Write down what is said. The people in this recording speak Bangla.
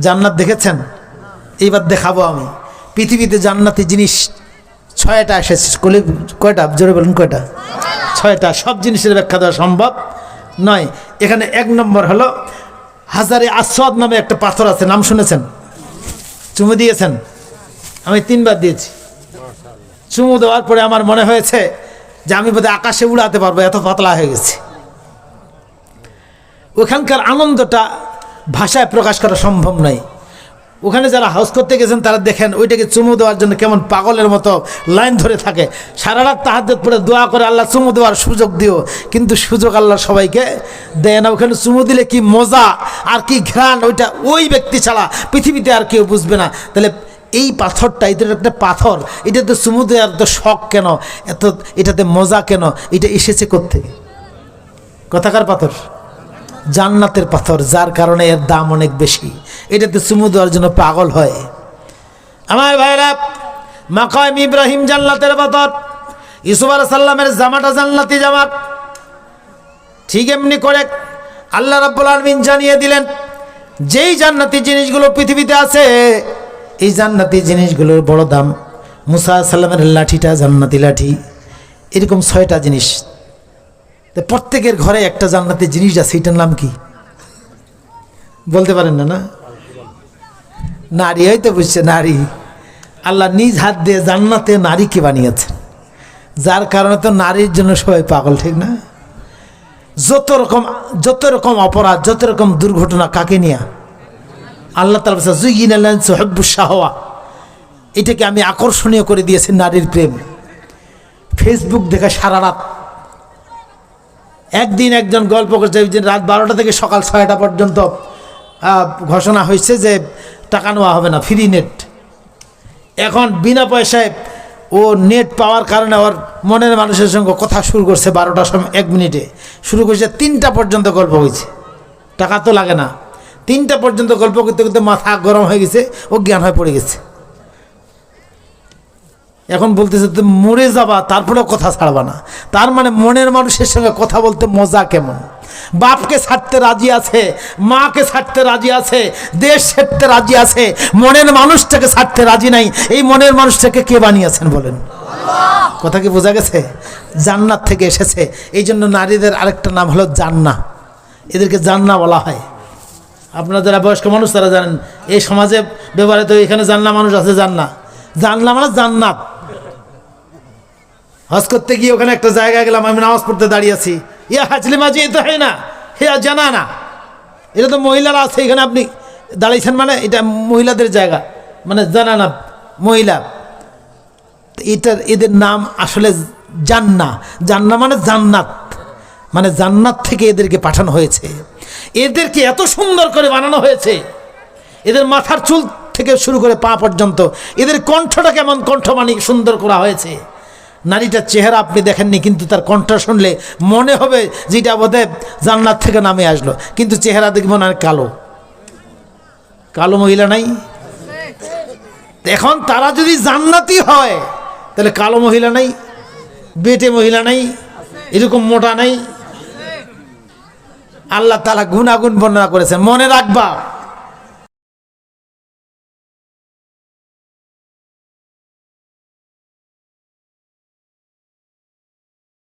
জান্নাত দেখেছেন? এইবার দেখাবো আমি। পৃথিবীতে জান্নাতি জিনিস ছয়টা এসেছে। কলি কয়টা? জোরে বলুন কয়টা? ছয়টা। সব জিনিসের ব্যাখ্যা দেওয়া সম্ভব নয়। এখানে এক নম্বর হলো, হাজারে আসওয়াদ নামে একটা পাথর আছে। নাম শুনেছেন? চুমু দিয়েছেন? আমি তিনবার দিয়েছি। চুমু দেওয়ার পরে আমার মনে হয়েছে যে আমি বোধহয় আকাশে উড়াতে পারব, এত পাতলা হয়ে গেছে। ওখানকার আনন্দটা ভাষায় প্রকাশ করা সম্ভব নয়। ওখানে যারা হাউস করতে গেছেন, তারা দেখেন ওইটাকে চুমু দেওয়ার জন্য কেমন পাগলের মতো লাইন ধরে থাকে। সারা রাত তাহাদের পরে দোয়া করে আল্লাহ চুমু দেওয়ার সুযোগ দিও, কিন্তু সুযোগ আল্লাহ সবাইকে দেয় না। ওখানে চুমু দিলে কি মজা আর কি ঘ্রাণ, ওইটা ওই ব্যক্তি ছাড়া পৃথিবীতে আর কেউ বুঝবে না। তাহলে এই পাথরটা এটার একটা পাথর, এটাতে চুমু দেওয়ার তো শখ কেন? এত, এটাতে মজা কেন? এটা এসেছে কোথেকে কথাকার পাথর। জান্নাতের পাথর, যার কারণে এর দাম অনেক বেশি। এটাতে চুমু দেওয়ার জন্য পাগল হয়। আমার ভাইরা, মাকাম ইব্রাহিম জান্নাতের পাথর ইসুফ আলাহ সাল্লামের জামাটা জান্নাতি জামা ঠিক এমনি করে আল্লাহ রাব্বুল আলমিন জানিয়ে দিলেন, যেই জান্নাতি জিনিসগুলো পৃথিবীতে আছে, এই জান্নাতি জিনিসগুলোর বড় দাম মুসা সাল্লামের লাঠিটা জান্নাতি লাঠি। এরকম ছয়টা জিনিস তো প্রত্যেকের ঘরে একটা জান্নাতি জিনিস আছে, এটার নাম কি? বলতে পারেন না না? নারী হয়তো বুঝছে, নারী। আল্লাহ নিজ হাত দিয়ে জান্নাতে নারীকে বানিয়েছেন। যার কারণে তো নারীর জন্য সবাই পাগল, ঠিক না? যত রকম যত রকম অপরাধ, যত রকম দুর্ঘটনা কাকে নিয়ে? আল্লাহ তালা জুইন সোহেব্বু শাহওয়া। এটাকে আমি আকর্ষণীয় করে দিয়েছি নারীর প্রেম। ফেসবুক দেখে সারা রাত একদিন একজন গল্প করছে রাত বারোটা থেকে সকাল ছয়টা পর্যন্ত ঘোষণা হয়েছে যে টাকা নেওয়া হবে না ফ্রি নেট এখন বিনা পয়সায় ও নেট পাওয়ার কারণে ওর মনের মানুষের সঙ্গে কথা শুরু করছে বারোটার সময়, এক মিনিটে। শুরু করছে তিনটা পর্যন্ত গল্প হয়েছে। টাকা তো লাগে না। তিনটা পর্যন্ত গল্প করতে করতে মাথা গরম হয়ে গেছে, ও জ্ঞান হয়ে পড়ে গেছে। এখন বলতেছে, তুমি মরে যাবা, তারপরেও কথা ছাড়বা না। তার মানে মনের মানুষের সঙ্গে কথা বলতে মজা কেমন? বাপকে ছাড়তে রাজি আছে, মাকে ছাড়তে রাজি আছে, দেশ ছাড়তে রাজি আছে, মনের মানুষটাকে ছাড়তে রাজি নাই, এই মনের মানুষটাকে কে বানিয়েছেন বলেন? কথা কি বোঝা গেছে? জান্নাত থেকে এসেছে। এই জন্য নারীদের আরেকটা নাম হলো জান্না। এদেরকে জান্না বলা হয়। আপনারা যারা বয়স্ক মানুষ, তারা জানেন, এই সমাজে ব্যবহৃত এখানে জান্না মানুষ আছে জান্না। জানলা মানে জান্নাত। হজ করতে গিয়ে ওখানে একটা জায়গায় গেলাম, আমি নামাজ পড়তে দাঁড়িয়ে আছি। ইয়া হাজলি মাঝি এটা হয় না। হে জানা না। এটা তো মহিলারা আছে এখানে, আপনি দাঁড়িয়েছেন মানে এটা মহিলাদের জায়গা। মানে জানা না, মহিলা। এটার এদের নাম আসলে জান্না। জান্না মানে জান্নাত। মানে জান্নাত থেকে এদেরকে পাঠানো হয়েছে। এদেরকে এত সুন্দর করে বানানো হয়েছে। এদের মাথার চুল থেকে শুরু করে পা পর্যন্ত, এদের কণ্ঠটা কেমন কণ্ঠমানি সুন্দর করা হয়েছে। নারীটার চেহারা আপনি দেখেননি, কিন্তু তার কণ্ঠ শুনলে মনে হবে যেটা বোধহয় জান্নাত থেকে নামে আসলো। কিন্তু চেহারা দেখব না কালো। কালো মহিলা নাই? এখন তারা যদি জান্নাতি হয়, তাহলে কালো মহিলা নাই, বেটে মহিলা নাই, এরকম মোটা নাই। আল্লাহ তালা গুণাগুণ বর্ণনা করেছেন। মনে রাখবা